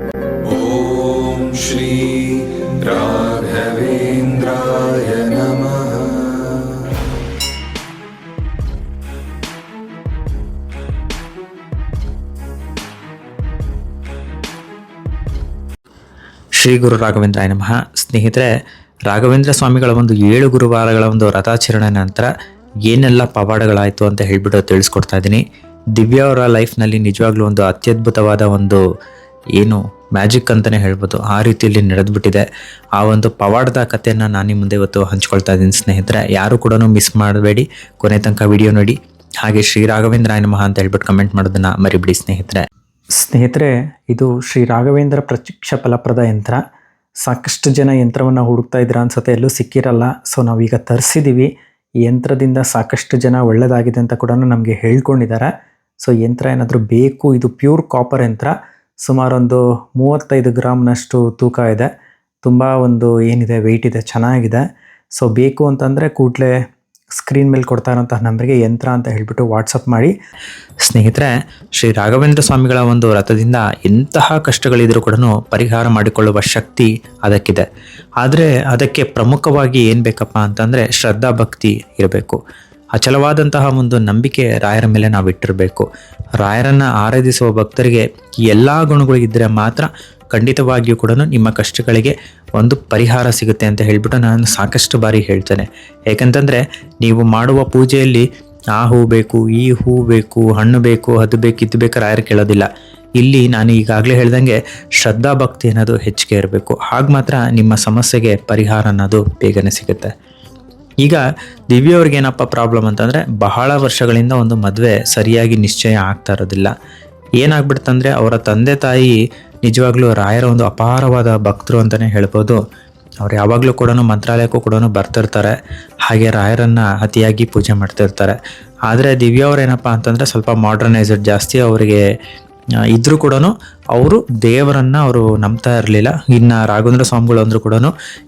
ॐ श्री राघवेन्द्राय नमः ಶ್ರೀ ಗುರು ರಾಘವೇಂದ್ರಾಯ ನಮಃ ಸ್ನೇಹಿತರೆ ರಾಘವೇಂದ್ರ ಸ್ವಾಮಿಗಳ ಒಂದು ಏಳು ಗುರುವಾರಗಳ ಒಂದು ರಥಾಚರಣೆ ನಂತರ ಏನೆಲ್ಲ ಪವಾಡಗಳಾಯಿತು ಅಂತ ಹೇಳ್ಬಿಟ್ಟು ತಿಳಿಸ್ಕೊಡ್ತಾ ಇದ್ದೀನಿ ದಿವ್ಯ ಅವರ ಲೈಫ್ನಲ್ಲಿ ನಿಜವಾಗ್ಲೂ ಒಂದು ಅತ್ಯದ್ಭುತವಾದ ಒಂದು ಏನು ಮ್ಯಾಜಿಕ್ ಅಂತಲೇ ಹೇಳ್ಬೋದು. ಆ ರೀತಿಯಲ್ಲಿ ನಡೆದ್ಬಿಟ್ಟಿದೆ. ಆ ಒಂದು ಪವಾಡದ ಕಥೆಯನ್ನು ನಾನು ನಿಮ್ಮ ಮುಂದೆ ಇವತ್ತು ಹಂಚ್ಕೊಳ್ತಾ ಇದ್ದೀನಿ ಸ್ನೇಹಿತರೆ. ಯಾರು ಕೂಡ ಮಿಸ್ ಮಾಡಬೇಡಿ. ಕೊನೆ ತನಕ ವಿಡಿಯೋ ನೋಡಿ. ಹಾಗೆ ಶ್ರೀ ರಾಘವೇಂದ್ರ ಮಹಾ ಅಂತ ಹೇಳ್ಬಿಟ್ಟು ಕಮೆಂಟ್ ಮಾಡೋದನ್ನ ಮರಿಬಿಡಿ ಸ್ನೇಹಿತರೆ. ಸ್ನೇಹಿತರೆ, ಇದು ಶ್ರೀ ರಾಘವೇಂದ್ರ ಪ್ರತ್ಯಕ್ಷ ಫಲಪ್ರದ ಯಂತ್ರ. ಸಾಕಷ್ಟು ಜನ ಯಂತ್ರವನ್ನು ಹುಡುಕ್ತಾ ಇದ್ರ ಅನ್ಸುತ್ತೆ. ಎಲ್ಲೂ ಸಿಕ್ಕಿರಲ್ಲ. ಸೊ ನಾವೀಗ ತರಿಸಿದ್ದೀವಿ ಈ ಯಂತ್ರದಿಂದ ಸಾಕಷ್ಟು ಜನ ಒಳ್ಳೆಯದಾಗಿದೆ ಅಂತ ಕೂಡ ನಮಗೆ ಹೇಳ್ಕೊಂಡಿದ್ದಾರೆ. ಸೊ ಯಂತ್ರ ಏನಾದರೂ ಬೇಕು? ಇದು ಪ್ಯೂರ್ ಕಾಪರ್ ಯಂತ್ರ. ಸುಮಾರೊಂದು ಮೂವತ್ತೈದು ಗ್ರಾಮ್ನಷ್ಟು ತೂಕ ಇದೆ. ತುಂಬ ಒಂದು ಏನಿದೆ ವೆಯ್ಟ್ ಇದೆ, ಚೆನ್ನಾಗಿದೆ. ಸೊ ಬೇಕು ಅಂತಂದರೆ ಕೂಡಲೇ ಸ್ಕ್ರೀನ್ ಮೇಲೆ ಕೊಡ್ತಾ ಇರೋಂತಹ ನಂಬರಿಗೆ ಯಂತ್ರ ಅಂತ ಹೇಳಿಬಿಟ್ಟು ವಾಟ್ಸಪ್ ಮಾಡಿ. ಸ್ನೇಹಿತರೆ, ಶ್ರೀ ರಾಘವೇಂದ್ರ ಸ್ವಾಮಿಗಳ ಒಂದು ರಥದಿಂದ ಎಂತಹ ಕಷ್ಟಗಳಿದ್ರೂ ಕೂಡ ಪರಿಹಾರ ಮಾಡಿಕೊಳ್ಳುವ ಶಕ್ತಿ ಅದಕ್ಕಿದೆ. ಆದರೆ ಅದಕ್ಕೆ ಪ್ರಮುಖವಾಗಿ ಏನು ಬೇಕಪ್ಪ ಅಂತಂದರೆ ಶ್ರದ್ಧಾ ಭಕ್ತಿ ಇರಬೇಕು. ಅಚಲವಾದಂತಹ ಒಂದು ನಂಬಿಕೆ ರಾಯರ ಮೇಲೆ ನಾವು ಇಟ್ಟಿರಬೇಕು ರಾಯರನ್ನು ಆರಾಧಿಸುವ ಭಕ್ತರಿಗೆ ಎಲ್ಲ ಗುಣಗಳು ಇದ್ದರೆ ಮಾತ್ರ ಖಂಡಿತವಾಗಿಯೂ ಕೂಡ ನಿಮ್ಮ ಕಷ್ಟಗಳಿಗೆ ಒಂದು ಪರಿಹಾರ ಸಿಗುತ್ತೆ ಅಂತ ಹೇಳಿಬಿಟ್ಟು ನಾನು ಸಾಕಷ್ಟು ಬಾರಿ ಹೇಳ್ತೇನೆ. ಏಕೆಂತಂದರೆ ನೀವು ಮಾಡುವ ಪೂಜೆಯಲ್ಲಿ ಆ ಹೂ ಬೇಕು, ಈ ಹೂ ಬೇಕು, ಹಣ್ಣು ಬೇಕು, ಅದು ಬೇಕು, ಇದು ಬೇಕು ರಾಯರು ಕೇಳೋದಿಲ್ಲ. ಇಲ್ಲಿ ನಾನು ಈಗಾಗಲೇ ಹೇಳ್ದಂಗೆ ಶ್ರದ್ಧಾ ಭಕ್ತಿ ಅನ್ನೋದು ಹೆಚ್ಚಿಗೆ ಇರಬೇಕು. ಹಾಗೆ ಮಾತ್ರ ನಿಮ್ಮ ಸಮಸ್ಯೆಗೆ ಪರಿಹಾರ ಅನ್ನೋದು ಬೇಗನೆ ಸಿಗುತ್ತೆ. ಈಗ ದಿವ್ಯವ್ರಿಗೆ ಏನಪ್ಪ ಪ್ರಾಬ್ಲಮ್ ಅಂತಂದರೆ ಬಹಳ ವರ್ಷಗಳಿಂದ ಒಂದು ಮದುವೆ ಸರಿಯಾಗಿ ನಿಶ್ಚಯ ಆಗ್ತಾ ಇರೋದಿಲ್ಲ. ಏನಾಗ್ಬಿಡ್ತಂದ್ರೆ ಅವರ ತಂದೆ ತಾಯಿ ನಿಜವಾಗ್ಲೂ ರಾಯರ ಒಂದು ಅಪಾರವಾದ ಭಕ್ತರು ಅಂತಲೇ ಹೇಳ್ಬೋದು. ಅವ್ರು ಯಾವಾಗಲೂ ಕೂಡ ಮಂತ್ರಾಲಯಕ್ಕೂ ಕೂಡ ಬರ್ತಿರ್ತಾರೆ. ಹಾಗೆ ರಾಯರನ್ನು ಅತಿಯಾಗಿ ಪೂಜೆ ಮಾಡ್ತಿರ್ತಾರೆ. ಆದರೆ ದಿವ್ಯ ಏನಪ್ಪ ಅಂತಂದರೆ ಸ್ವಲ್ಪ ಮಾಡ್ರನೈಸ್ಡ್ ಜಾಸ್ತಿ ಅವರಿಗೆ ಇದ್ರೂ ಕೂಡ ಅವರು ದೇವರನ್ನ ಅವರು ನಂಬ್ತಾ ಇರಲಿಲ್ಲ. ಇನ್ನು ರಾಘವೇಂದ್ರ ಸ್ವಾಮಿಗಳು ಅಂದ್ರು ಕೂಡ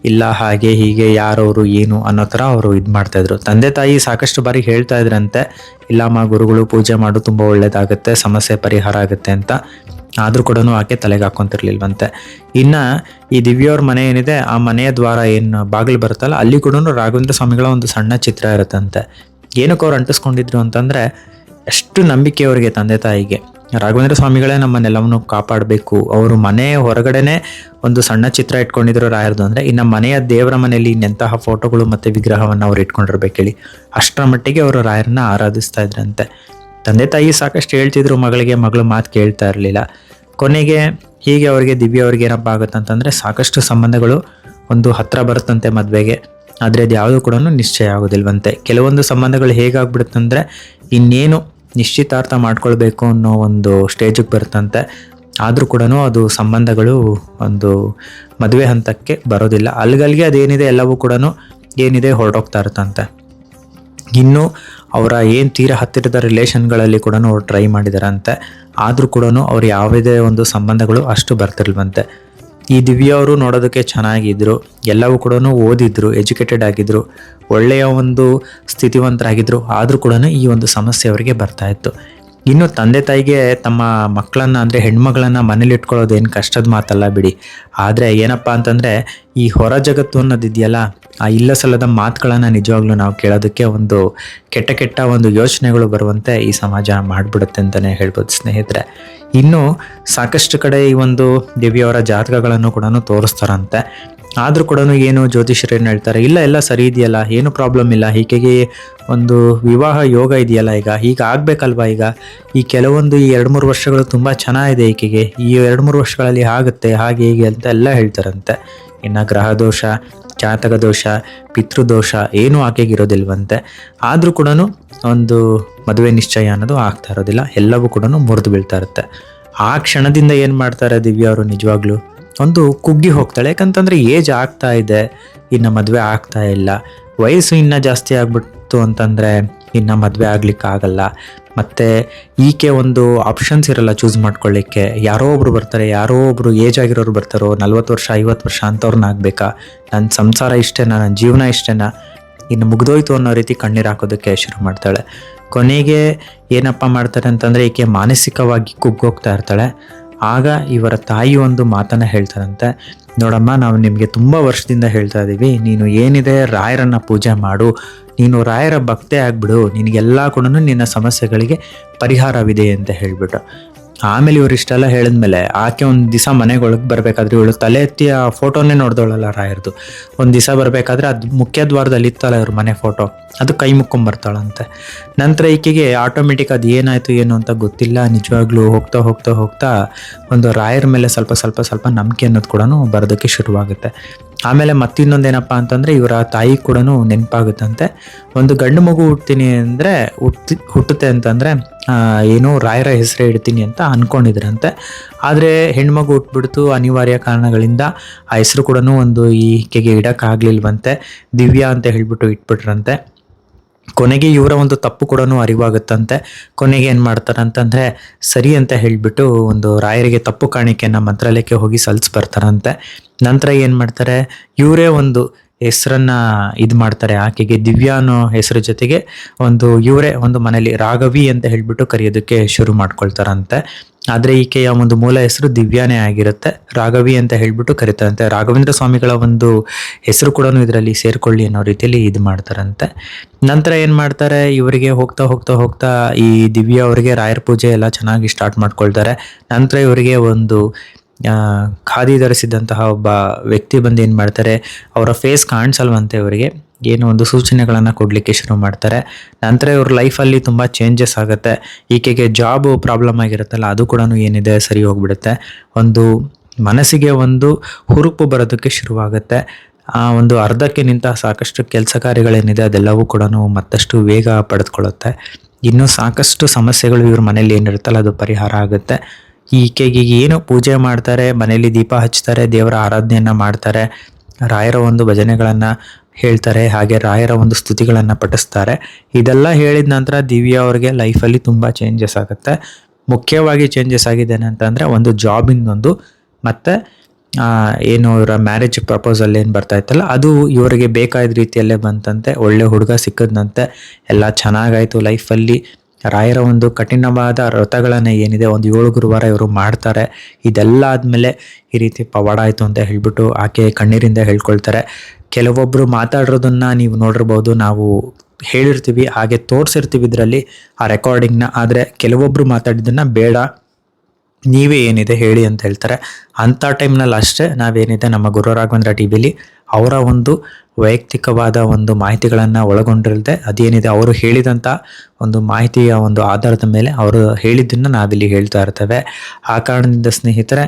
ಇಲ್ಲ, ಹಾಗೆ, ಹೀಗೆ, ಯಾರವರು, ಏನು ಅನ್ನೋ ಥರ ಅವರು ಇದು ಮಾಡ್ತಾ ಇದ್ರು. ತಂದೆ ತಾಯಿ ಸಾಕಷ್ಟು ಬಾರಿ ಹೇಳ್ತಾ ಇದ್ರಂತೆ ಇಲ್ಲಮ್ಮ ಗುರುಗಳು ಪೂಜೆ ಮಾಡು, ತುಂಬ ಒಳ್ಳೇದಾಗುತ್ತೆ, ಸಮಸ್ಯೆ ಪರಿಹಾರ ಆಗುತ್ತೆ ಅಂತ. ಆದರೂ ಕೂಡ ಆಕೆ ತಲೆಗೆ ಹಾಕೊಂತಿರ್ಲಿಲ್ವಂತೆ ಇನ್ನು ಈ ದಿವ್ಯವ್ರ ಮನೆ ಏನಿದೆ, ಆ ಮನೆಯ ದ್ವಾರ ಏನು ಬಾಗಿಲು ಬರುತ್ತಲ್ಲ, ಅಲ್ಲಿ ಕೂಡ ರಾಘವೇಂದ್ರ ಸ್ವಾಮಿಗಳ ಒಂದು ಸಣ್ಣ ಚಿತ್ರ ಇರುತ್ತಂತೆ. ಏನಕ್ಕೆ ಅವ್ರು ಅಂಟಿಸ್ಕೊಂಡಿದ್ರು ಅಂತಂದರೆ ಎಷ್ಟು ನಂಬಿಕೆ ಅವರಿಗೆ ತಂದೆ ತಾಯಿಗೆ. ರಾಘವೇಂದ್ರ ಸ್ವಾಮಿಗಳೇ ನಮ್ಮನ್ನೆಲ್ಲವನ್ನು ಕಾಪಾಡಬೇಕು. ಅವರು ಮನೆ ಹೊರಗಡೆನೆ ಒಂದು ಸಣ್ಣ ಚಿತ್ರ ಇಟ್ಕೊಂಡಿದ್ರು ರಾಯರ್ದು ಅಂದರೆ, ಇನ್ನು ಮನೆಯ ದೇವರ ಮನೆಯಲ್ಲಿ ಇನ್ನೆಂತಹ ಫೋಟೋಗಳು ಮತ್ತು ವಿಗ್ರಹವನ್ನು ಅವ್ರು ಇಟ್ಕೊಂಡಿರ್ಬೇಕು ಹೇಳಿ. ಅಷ್ಟರ ಮಟ್ಟಿಗೆ ಅವರು ರಾಯರನ್ನ ಆರಾಧಿಸ್ತಾ ಇದ್ರಂತೆ. ತಂದೆ ತಾಯಿ ಸಾಕಷ್ಟು ಹೇಳ್ತಿದ್ರು ಮಗಳಿಗೆ, ಮಗಳು ಮಾತು ಕೇಳ್ತಾ ಇರಲಿಲ್ಲ. ಕೊನೆಗೆ ಹೀಗೆ ಅವರಿಗೆ, ದಿವ್ಯ ಅವ್ರಿಗೆ ಏನಪ್ಪ ಆಗುತ್ತೆ ಅಂತಂದರೆ ಸಾಕಷ್ಟು ಸಂಬಂಧಗಳು ಒಂದು ಹತ್ರ ಬರುತ್ತಂತೆ ಮದುವೆಗೆ. ಆದರೆ ಅದು ಯಾವುದು ಕೂಡ ನಿಶ್ಚಯ ಆಗೋದಿಲ್ವಂತೆ. ಕೆಲವೊಂದು ಸಂಬಂಧಗಳು ಹೇಗಾಗ್ಬಿಡುತ್ತಂದರೆ, ಇನ್ನೇನು ನಿಶ್ಚಿತಾರ್ಥ ಮಾಡ್ಕೊಳ್ಬೇಕು ಅನ್ನೋ ಒಂದು ಸ್ಟೇಜಿಗೆ ಬರುತ್ತಂತೆ ಆದರೂ ಕೂಡ ಅದು ಸಂಬಂಧಗಳು ಒಂದು ಮದುವೆ ಹಂತಕ್ಕೆ ಬರೋದಿಲ್ಲ. ಅಲ್ಲಿಗಲ್ಲಿಗೆ ಅದೇನಿದೆ ಎಲ್ಲವೂ ಕೂಡ ಏನಿದೆ ಹೊರಟೋಗ್ತಾ ಇರುತ್ತಂತೆ ಇನ್ನು ಅವರ ಏನು ತೀರ ಹತ್ತಿರದ ರಿಲೇಷನ್ಗಳಲ್ಲಿ ಕೂಡ ಅವ್ರು ಟ್ರೈ ಮಾಡಿದಾರಂತೆ. ಆದರೂ ಕೂಡ ಅವ್ರು ಯಾವುದೇ ಒಂದು ಸಂಬಂಧಗಳು ಅಷ್ಟು ಬರ್ತಿರ್ಲ್ವಂತೆ ಈ ದಿವ್ಯ ಅವರು ನೋಡೋದಕ್ಕೆ ಚೆನ್ನಾಗಿದ್ದರು ಎಲ್ಲವೂ ಕೂಡ ಓದಿದ್ರು, ಎಜುಕೇಟೆಡ್ ಆಗಿದ್ರು, ಒಳ್ಳೆಯ ಒಂದು ಸ್ಥಿತಿವಂತರಾಗಿದ್ರು, ಆದರೂ ಕೂಡ ಈ ಒಂದು ಸಮಸ್ಯೆ ಅವರಿಗೆ ಬರ್ತಾ ಇತ್ತು. ಇನ್ನು ತಂದೆ ತಾಯಿಗೆ ತಮ್ಮ ಮಕ್ಕಳನ್ನ ಅಂದರೆ ಹೆಣ್ಮಗಳನ್ನ ಮನೇಲಿ ಇಟ್ಕೊಳ್ಳೋದು ಏನು ಕಷ್ಟದ ಮಾತಲ್ಲ ಬಿಡಿ. ಆದರೆ ಏನಪ್ಪ ಅಂತಂದರೆ ಈ ಹೊರ ಜಗತ್ತು ಅನ್ನೋದಿದೆಯಲ್ಲ, ಆ ಇಲ್ಲ ಸಲ್ಲದ ಮಾತುಗಳನ್ನು ನಿಜವಾಗ್ಲೂ ನಾವು ಕೇಳೋದಕ್ಕೆ ಒಂದು ಕೆಟ್ಟ ಕೆಟ್ಟ ಒಂದು ಯೋಚನೆಗಳು ಬರುವಂತೆ ಈ ಸಮಾಜ ಮಾಡಿಬಿಡುತ್ತೆ ಅಂತಲೇ ಹೇಳ್ಬೋದು ಸ್ನೇಹಿತರೆ. ಇನ್ನು ಸಾಕಷ್ಟು ಕಡೆ ಈ ಒಂದು ದೇವಿಯವರ ಜಾತಕಗಳನ್ನು ಕೂಡ ತೋರಿಸ್ತಾರಂತೆ. ಆದರೂ ಕೂಡ ಏನು ಜ್ಯೋತಿಷ್ಯರು ಏನು ಹೇಳ್ತಾರೆ, ಇಲ್ಲ, ಎಲ್ಲ ಸರಿ ಇದೆಯಲ್ಲ, ಏನು ಪ್ರಾಬ್ಲಮ್ ಇಲ್ಲ ಈಕೆಗೆ ಒಂದು ವಿವಾಹ ಯೋಗ ಇದೆಯಲ್ಲ ಈಗ ಈಗ ಆಗಬೇಕಲ್ವಾ ಈಗ? ಈ ಕೆಲವೊಂದು ಈ ಎರಡು ಮೂರು ವರ್ಷಗಳು ತುಂಬ ಚೆನ್ನಾಗಿದೆ ಈಕೆಗೆ, ಈ ಎರಡು ಮೂರು ವರ್ಷಗಳಲ್ಲಿ ಆಗುತ್ತೆ, ಹಾಗೆ ಹೀಗೆ ಅಂತ ಎಲ್ಲ ಹೇಳ್ತಾರಂತೆ. ಇನ್ನು ಗ್ರಹ ದೋಷ, ಜಾತಕ ದೋಷ ಪಿತೃದೋಷ ಏನೂ ಆಕೆಗೆ ಇರೋದಿಲ್ವಂತೆ. ಆದರೂ ಕೂಡ ಒಂದು ಮದುವೆ ನಿಶ್ಚಯ ಅನ್ನೋದು ಆಗ್ತಾ ಇರೋದಿಲ್ಲ, ಎಲ್ಲವೂ ಕೂಡ ಮುರಿದು ಬೀಳ್ತಾ ಇರುತ್ತೆ. ಆ ಕ್ಷಣದಿಂದ ಏನು ಮಾಡ್ತಾರೆ ದಿವ್ಯ ಅವರು ನಿಜವಾಗ್ಲೂ? ಒಂದು ಕುಗ್ಗಿ ಹೋಗ್ತಾಳೆ. ಯಾಕಂತಂದ್ರೆ ಏಜ್ ಆಗ್ತಾ ಇದೆ. ಇನ್ನು ಮದುವೆ ಆಗ್ತಾ ಇಲ್ಲ. ವಯಸ್ಸು ಇನ್ನೂ ಜಾಸ್ತಿ ಆಗ್ಬಿಡ್ತು ಅಂತಂದರೆ ಇನ್ನು ಮದುವೆ ಆಗ್ಲಿಕ್ಕೆ ಆಗಲ್ಲ. ಮತ್ತು ಈಕೆ ಒಂದು ಆಪ್ಷನ್ಸ್ ಇರಲ್ಲ ಚೂಸ್ ಮಾಡ್ಕೊಳ್ಳಿಕ್ಕೆ. ಯಾರೋ ಒಬ್ರು ಬರ್ತಾರೆ, ಯಾರೋ ಒಬ್ರು ಏಜ್ ಆಗಿರೋರು ಬರ್ತಾರೋ, ನಲ್ವತ್ತು ವರ್ಷ, ಐವತ್ತು ವರ್ಷ ಅಂಥವ್ರನ್ನ ಆಗಬೇಕಾ? ನನ್ನ ಸಂಸಾರ ಇಷ್ಟೇನಾ? ನನ್ನ ಜೀವನ ಇಷ್ಟೇನಾ? ಇನ್ನು ಮುಗ್ದೋಯ್ತು ಅನ್ನೋ ರೀತಿ ಕಣ್ಣೀರು ಹಾಕೋದಕ್ಕೆ ಶುರು ಮಾಡ್ತಾಳೆ. ಕೊನೆಗೆ ಏನಪ್ಪ ಮಾಡ್ತಾರೆ ಅಂತಂದರೆ ಈಕೆ ಮಾನಸಿಕವಾಗಿ ಕುಗ್ಗೋಗ್ತಾ ಇರ್ತಾಳೆ. ಆಗ ಇವರ ತಾಯಿ ಒಂದು ಮಾತನ್ನ ಹೇಳ್ತಾರಂತೆ, ನೋಡಮ್ಮ, ನಾವು ನಿಮಗೆ ತುಂಬ ವರ್ಷದಿಂದ ಹೇಳ್ತಾ ಇದ್ದೀವಿ ನೀನು ಏನಿದೆ ರಾಯರನ್ನ ಪೂಜೆ ಮಾಡು, ನೀನು ರಾಯರ ಭಕ್ತೆ ಆಗಿಬಿಡು, ನಿನಗೆಲ್ಲ ಕೂಡ ನಿನ್ನ ಸಮಸ್ಯೆಗಳಿಗೆ ಪರಿಹಾರವಿದೆ ಅಂತ ಹೇಳ್ಬಿಟ್ಟು ಆಮೇಲೆ ಇವ್ರು ಇಷ್ಟೆಲ್ಲ ಹೇಳಿದ್ಮೇಲೆ ಆಕೆ ಒಂದು ದಿವಸ ಮನೆಗೆ ಒಳಗೆ ಬರಬೇಕಾದ್ರೆ ಇವಳು ತಲೆ ಎತ್ತಿ ಆ ಫೋಟೋನೇ ನೋಡ್ದವಳಲ್ಲ ರಾಯರ್ದು. ಒಂದು ದಿವಸ ಬರಬೇಕಾದ್ರೆ ಅದು ಮುಖ್ಯ ದ್ವಾರದಲ್ಲಿ ಇತ್ತಲ್ಲ ಇವ್ರ ಮನೆ ಫೋಟೋ. ಅದು ಕೈ ಮುಕ್ಕೊಂಬರ್ತಾಳಂತೆ ನಂತರ ಈಕೆಗೆ ಆಟೋಮೆಟಿಕ್ ಅದು ಏನಾಯಿತು, ಏನು ಅಂತ ಗೊತ್ತಿಲ್ಲ. ನಿಜವಾಗ್ಲೂ ಹೋಗ್ತಾ ಹೋಗ್ತಾ ಹೋಗ್ತಾ ಒಂದು ರಾಯರ ಮೇಲೆ ಸ್ವಲ್ಪ ಸ್ವಲ್ಪ ಸ್ವಲ್ಪ ನಂಬಿಕೆ ಅನ್ನೋದು ಕೂಡ ಬರೋದಕ್ಕೆ ಶುರುವಾಗುತ್ತೆ. ಆಮೇಲೆ ಮತ್ತಿನ್ನೊಂದೇನಪ್ಪ ಅಂತಂದ್ರೆ ಇವರ ತಾಯಿ ಕೂಡ ನೆನಪಾಗುತ್ತಂತೆ. ಒಂದು ಗಂಡು ಮಗು ಹುಟ್ತೀನಿ ಅಂದರೆ ಹುಟ್ಟಿ, ಹುಟ್ಟುತ್ತೆ ಅಂತಂದರೆ ಏನೋ ರಾಯರ ಹೆಸರೇ ಇಡ್ತೀನಿ ಅಂತ ಅನ್ಕೊಂಡಿದ್ರಂತೆ. ಆದರೆ ಹೆಣ್ಮಗು ಹುಟ್ಬಿಡ್ತು ಅನಿವಾರ್ಯ ಕಾರಣಗಳಿಂದ ಆ ಹೆಸರು ಕೂಡ ಒಂದು ಈಕೆಗೆ ಇಡೋಕ್ಕಾಗ್ಲಿಲ್ವಂತೆ. ದಿವ್ಯಾ ಅಂತ ಹೇಳಿಬಿಟ್ಟು ಇಟ್ಬಿಟ್ರಂತೆ. ಕೊನೆಗೆ ಇವರ ಒಂದು ತಪ್ಪು ಕೂಡ ಅರಿವಾಗುತ್ತಂತೆ. ಕೊನೆಗೆ ಏನು ಮಾಡ್ತಾರೆ ಅಂತಂದರೆ, ಸರಿ ಅಂತ ಹೇಳಿಬಿಟ್ಟು ಒಂದು ರಾಯರಿಗೆ ತಪ್ಪು ಕಾಣಿಕೆಯನ್ನು ಮಂತ್ರಾಲಯಕ್ಕೆ ಹೋಗಿ ಸಲ್ಸ್ ಬರ್ತಾರಂತೆ. ನಂತರ ಏನು ಮಾಡ್ತಾರೆ, ಇವರೇ ಒಂದು ಹೆಸರನ್ನ ಇದು ಮಾಡ್ತಾರೆ, ಆಕೆಗೆ ದಿವ್ಯಾ ಅನ್ನೋ ಹೆಸರು ಜೊತೆಗೆ ಒಂದು ಇವರೇ ಒಂದು ಮನೇಲಿ ರಾಘವಿ ಅಂತ ಹೇಳಿಬಿಟ್ಟು ಕರೆಯೋದಕ್ಕೆ ಶುರು ಮಾಡ್ಕೊಳ್ತಾರಂತೆ. ಆದರೆ ಈಕೆಯ ಒಂದು ಮೂಲ ಹೆಸರು ದಿವ್ಯಾನೇ ಆಗಿರುತ್ತೆ. ರಾಘವಿ ಅಂತ ಹೇಳ್ಬಿಟ್ಟು ಕರೀತಾರಂತೆ. ರಾಘವೇಂದ್ರ ಸ್ವಾಮಿಗಳ ಒಂದು ಹೆಸರು ಕೂಡ ಇದರಲ್ಲಿ ಸೇರ್ಕೊಳ್ಳಿ ಅನ್ನೋ ರೀತಿಯಲ್ಲಿ ಇದು ಮಾಡ್ತಾರಂತೆ. ನಂತರ ಏನು ಮಾಡ್ತಾರೆ? ಇವರಿಗೆ ಹೋಗ್ತಾ ಹೋಗ್ತಾ ಹೋಗ್ತಾ ಈ ದಿವ್ಯಾ ಅವರಿಗೆ ರಾಯರ ಪೂಜೆ ಎಲ್ಲ ಚೆನ್ನಾಗಿ ಸ್ಟಾರ್ಟ್ ಮಾಡ್ಕೊಳ್ತಾರೆ. ನಂತರ ಇವರಿಗೆ ಒಂದು ಖಾದಿ ಧರಿಸಿದಂತಹ ಒಬ್ಬ ವ್ಯಕ್ತಿ ಬಂದು ಏನು ಮಾಡ್ತಾರೆ? ಅವರ ಫೇಸ್ ಕಾಣಿಸಲ್ವಂತೆ ಇವರಿಗೆ ಏನು ಒಂದು ಸೂಚನೆಗಳನ್ನು ಕೊಡಲಿಕ್ಕೆ ಶುರು ಮಾಡ್ತಾರೆ. ನಂತರ ಇವ್ರ ಲೈಫಲ್ಲಿ ತುಂಬ ಚೇಂಜಸ್ ಆಗುತ್ತೆ. ಈಕೆಗೆ ಜಾಬ್ ಪ್ರಾಬ್ಲಮ್ ಆಗಿರುತ್ತಲ್ಲ, ಅದು ಕೂಡ ಏನಿದೆ ಸರಿ ಹೋಗ್ಬಿಡುತ್ತೆ. ಒಂದು ಮನಸ್ಸಿಗೆ ಒಂದು ಹುರುಪು ಬರೋದಕ್ಕೆ ಶುರುವಾಗುತ್ತೆ. ಆ ಒಂದು ಅರ್ಧಕ್ಕೆ ನಿಂತ ಸಾಕಷ್ಟು ಕೆಲಸ ಕಾರ್ಯಗಳೇನಿದೆ, ಅದೆಲ್ಲವೂ ಕೂಡ ಮತ್ತಷ್ಟು ವೇಗ ಪಡೆದುಕೊಳ್ಳುತ್ತೆ. ಇನ್ನೂ ಸಾಕಷ್ಟು ಸಮಸ್ಯೆಗಳು ಇವ್ರ ಮನೇಲಿ ಏನಿರುತ್ತಲ್ಲ, ಅದು ಪರಿಹಾರ ಆಗುತ್ತೆ. ಈಕೆಗೆ ಏನು ಪೂಜೆ ಮಾಡ್ತಾರೆ ಮನೆಯಲ್ಲಿ ದೀಪ ಹಚ್ತಾರೆ, ದೇವರ ಆರಾಧನೆಯನ್ನು ಮಾಡ್ತಾರೆ. ರಾಯರ ಒಂದು ಭಜನೆಗಳನ್ನು ಹೇಳ್ತಾರೆ, ಹಾಗೆ ರಾಯರ ಒಂದು ಸ್ತುತಿಗಳನ್ನು ಪಠಿಸ್ತಾರೆ. ಇದೆಲ್ಲ ಹೇಳಿದ ನಂತರ ದಿವ್ಯಾ ಅವ್ರಿಗೆ ಲೈಫಲ್ಲಿ ತುಂಬ ಚೇಂಜಸ್ ಆಗುತ್ತೆ. ಮುಖ್ಯವಾಗಿ ಚೇಂಜಸ್ ಆಗಿದೆ ಅಂತಂದರೆ ಒಂದು ಜಾಬಿಂದೊಂದು, ಮತ್ತು ಏನು ಇವರ ಮ್ಯಾರೇಜ್ ಪ್ರಪೋಸಲ್ ಏನು ಬರ್ತಾ ಇತ್ತಲ್ಲ, ಅದು ಇವರಿಗೆ ಬೇಕಾದ ರೀತಿಯಲ್ಲೇ ಬಂತಂತೆ. ಒಳ್ಳೆ ಹುಡುಗ ಸಿಕ್ಕದಂತೆ ಎಲ್ಲ ಚೆನ್ನಾಗಾಯಿತು ಲೈಫಲ್ಲಿ ರಾಯರ ಒಂದು ಕಠಿಣವಾದ ವ್ರತಗಳನ್ನು ಏನಿದೆ, ಒಂದು ಏಳು ಗುರುವಾರ ಇವರು ಮಾಡ್ತಾರೆ. ಇದೆಲ್ಲ ಆದಮೇಲೆ ಈ ರೀತಿ ಪವಾಡ ಆಯಿತು ಅಂತ ಹೇಳಿಬಿಟ್ಟು ಆಕೆ ಕಣ್ಣೀರಿಂದ ಹೇಳ್ಕೊಳ್ತಾರೆ. ಕೆಲವೊಬ್ಬರು ಮಾತಾಡಿರೋದನ್ನು ನೀವು ನೋಡಿರ್ಬೋದು, ನಾವು ಹೇಳಿರ್ತೀವಿ, ಹಾಗೆ ತೋರಿಸಿರ್ತೀವಿ ಇದರಲ್ಲಿ ಆ ರೆಕಾರ್ಡಿಂಗ್ನ ಆದರೆ ಕೆಲವೊಬ್ಬರು ಮಾತಾಡಿದ್ದನ್ನು ಬೇಡ. ನೀವೇ ಏನಿದೆ ಹೇಳಿ ಅಂತ ಹೇಳ್ತಾರೆ. ಅಂಥ ಟೈಮ್ನಲ್ಲಿ ಅಷ್ಟೇ ನಾವೇನಿದೆ ನಮ್ಮ ಗುರು ರಾಘವೇಂದ್ರ ಟಿ ವಿಲಿ ಅವರ ಒಂದು ವೈಯಕ್ತಿಕವಾದ ಒಂದು ಮಾಹಿತಿಗಳನ್ನು ಒಳಗೊಂಡಿರದೆ ಅದೇನಿದೆ ಅವರು ಹೇಳಿದಂಥ ಒಂದು ಮಾಹಿತಿಯ ಒಂದು ಆಧಾರದ ಮೇಲೆ ಅವರು ಹೇಳಿದ್ದನ್ನು ನಾವಿಲ್ಲಿ ಹೇಳ್ತಾ ಇರ್ತೇವೆ. ಆ ಕಾರಣದಿಂದ ಸ್ನೇಹಿತರೆ,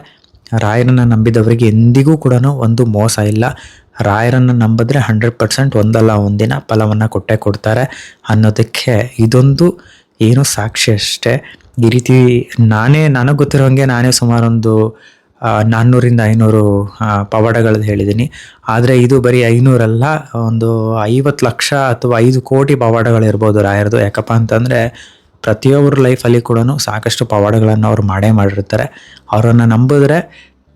ರಾಯರನ್ನು ನಂಬಿದವರಿಗೆ ಎಂದಿಗೂ ಕೂಡ ಒಂದು ಮೋಸ ಇಲ್ಲ. ರಾಯರನ್ನು ನಂಬಿದ್ರೆ ಹಂಡ್ರೆಡ್ ಪರ್ಸೆಂಟ್ ಒಂದಲ್ಲ, ಒಂದಿನ ಫಲವನ್ನು ಕೊಟ್ಟೇ ಕೊಡ್ತಾರೆ ಅನ್ನೋದಕ್ಕೆ ಇದೊಂದು ಏನು ಸಾಕ್ಷಿ ಅಷ್ಟೇ. ಈ ರೀತಿ ನಾನೇ, ನನಗೆ ಗೊತ್ತಿರೋಂಗೆ ನಾನೇ ಸುಮಾರೊಂದು ನಾನ್ನೂರಿಂದ ಐನೂರು ಪವಾಡಗಳದ್ದು ಹೇಳಿದ್ದೀನಿ ಆದರೆ ಇದು ಬರೀ ಐನೂರಲ್ಲ, ಒಂದು ಐವತ್ತು ಲಕ್ಷ ಅಥವಾ ಐದು ಕೋಟಿ ಪವಾಡಗಳಿರ್ಬೋದು ರಾಯರದು. ಯಾಕಪ್ಪ ಅಂತಂದರೆ ಪ್ರತಿಯೊಬ್ಬರ ಲೈಫಲ್ಲಿ ಕೂಡ ಸಾಕಷ್ಟು ಪವಾಡಗಳನ್ನು ಅವರು ಮಾಡೇ ಮಾಡಿರ್ತಾರೆ. ಅವರನ್ನು ನಂಬಿದ್ರೆ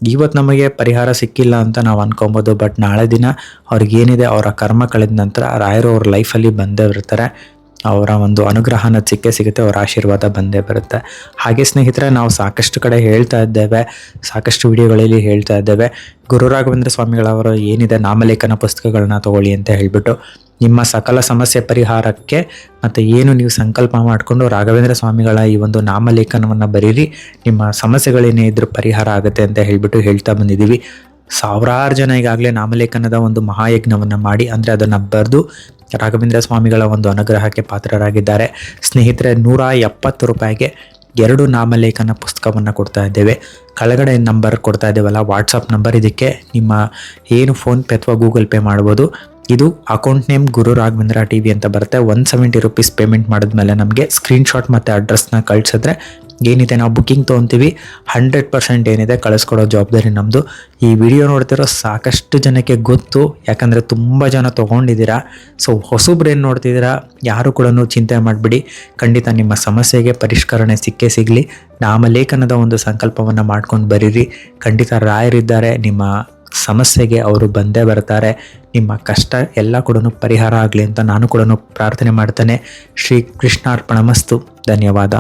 ಇವತ್ತು ನಮಗೆ ಪರಿಹಾರ ಸಿಕ್ಕಿಲ್ಲ ಅಂತ ನಾವು ಅನ್ಕೊಬೋದು. ಬಟ್ ನಾಳೆ ದಿನ ಅವ್ರಿಗೇನಿದೆ, ಅವರ ಕರ್ಮ ಕಳೆದ ನಂತರ ರಾಯರು ಅವ್ರ ಲೈಫಲ್ಲಿ ಬಂದೇ ಇರ್ತಾರೆ. ಅವರ ಒಂದು ಅನುಗ್ರಹ ಅನ್ನೋದು ಸಿಕ್ಕೇ ಸಿಗುತ್ತೆ, ಅವರ ಆಶೀರ್ವಾದ ಬಂದೇ ಬರುತ್ತೆ. ಹಾಗೆ ಸ್ನೇಹಿತರೆ, ನಾವು ಸಾಕಷ್ಟು ಕಡೆ ಹೇಳ್ತಾ ಇದ್ದೇವೆ, ಸಾಕಷ್ಟು ವಿಡಿಯೋಗಳಲ್ಲಿ ಹೇಳ್ತಾ ಇದ್ದೇವೆ. ಗುರು ರಾಘವೇಂದ್ರ ಸ್ವಾಮಿಗಳವರು ಏನಿದೆ ನಾಮಲೇಖನ ಪುಸ್ತಕಗಳನ್ನ ತಗೊಳ್ಳಿ ಅಂತ ಹೇಳಿಬಿಟ್ಟು, ನಿಮ್ಮ ಸಕಲ ಸಮಸ್ಯೆ ಪರಿಹಾರಕ್ಕೆ ಮತ್ತು ಏನು ನೀವು ಸಂಕಲ್ಪ ಮಾಡಿಕೊಂಡು ರಾಘವೇಂದ್ರ ಸ್ವಾಮಿಗಳ ಈ ಒಂದು ನಾಮಲೇಖನವನ್ನು ಬರೀರಿ, ನಿಮ್ಮ ಸಮಸ್ಯೆಗಳೇನೇ ಇದ್ರೂ ಪರಿಹಾರ ಆಗುತ್ತೆ ಅಂತ ಹೇಳಿಬಿಟ್ಟು ಹೇಳ್ತಾ ಬಂದಿದ್ದೀವಿ. ಸಾವಿರಾರು ಜನ ಈಗಾಗಲೇ ನಾಮಲೇಖನದ ಒಂದು ಮಹಾಯಜ್ಞವನ್ನು ಮಾಡಿ, ಅಂದರೆ ಅದನ್ನು ಬರೆದು ರಾಘವೇಂದ್ರ ಸ್ವಾಮಿಗಳ ಒಂದು ಅನುಗ್ರಹಕ್ಕೆ ಪಾತ್ರರಾಗಿದ್ದಾರೆ. ಸ್ನೇಹಿತರೆ, ನೂರ ಎಪ್ಪತ್ತು ರೂಪಾಯಿಗೆ ಎರಡು ನಾಮಲೇಖನ ಪುಸ್ತಕವನ್ನು ಕೊಡ್ತಾ ಇದ್ದೇವೆ. ಕೆಳಗಡೆ ನಂಬರ್ ಕೊಡ್ತಾ ಇದ್ದೇವಲ್ಲ ವಾಟ್ಸಪ್ ನಂಬರ್ ಇದಕ್ಕೆ ನಿಮ್ಮ ಏನು ಫೋನ್ಪೇ ಅಥವಾ ಗೂಗಲ್ ಪೇ ಮಾಡ್ಬೋದು. ಇದು account name Guru Raghavendra T V ಅಂತ ಬರುತ್ತೆ. ಒನ್ ಸೆವೆಂಟಿ ರುಪೀಸ್ ಪೇಮೆಂಟ್ ಮಾಡಿದ್ಮೇಲೆ ನಮಗೆ ಸ್ಕ್ರೀನ್ಶಾಟ್ ಮತ್ತು ಅಡ್ರೆಸ್ನ ಕಳಿಸಿದ್ರೆ ಏನಿದೆ? ನಾವು ಬುಕ್ಕಿಂಗ್ ತೊಗೊತೀವಿ. ಹಂಡ್ರೆಡ್ ಪರ್ಸೆಂಟ್ ಏನಿದೆ? ಕಳಿಸ್ಕೊಡೋ ಜವಾಬ್ದಾರಿ ನಮ್ಮದು ಈ ವಿಡಿಯೋ ನೋಡ್ತಿರೋ ಸಾಕಷ್ಟು ಜನಕ್ಕೆ ಗೊತ್ತು. ಯಾಕಂದರೆ ತುಂಬ ಜನ ತೊಗೊಂಡಿದ್ದೀರಾ. ಸೊ ಹೊಸಬ್ರು ಏನು ನೋಡ್ತಿದ್ದೀರಾ? ಯಾರು ಕೂಡ ಚಿಂತೆ ಮಾಡಿಬಿಡಿ. ಖಂಡಿತ ನಿಮ್ಮ ಸಮಸ್ಯೆಗೆ ಪರಿಷ್ಕರಣೆ ಸಿಕ್ಕೇ ಸಿಗಲಿ. ನಾಮಲೇಖನದ ಒಂದು ಸಂಕಲ್ಪವನ್ನು ಮಾಡ್ಕೊಂಡು ಬರೀರಿ. ಖಂಡಿತ ರಾಯರಿದ್ದಾರೆ. ನಿಮ್ಮ ಸಮಸ್ಯೆಗೆ ಅವರು ಬಂದೇ ಬರ್ತಾರೆ. ನಿಮ್ಮ ಕಷ್ಟ ಎಲ್ಲ ಕೂಡ ಪರಿಹಾರ ಆಗಲಿ ಅಂತ ನಾನು ಕೂಡ ಪ್ರಾರ್ಥನೆ ಮಾಡ್ತೇನೆ. ಶ್ರೀ ಕೃಷ್ಣಾರ್ಪಣಮಸ್ತು ಧನ್ಯವಾದ.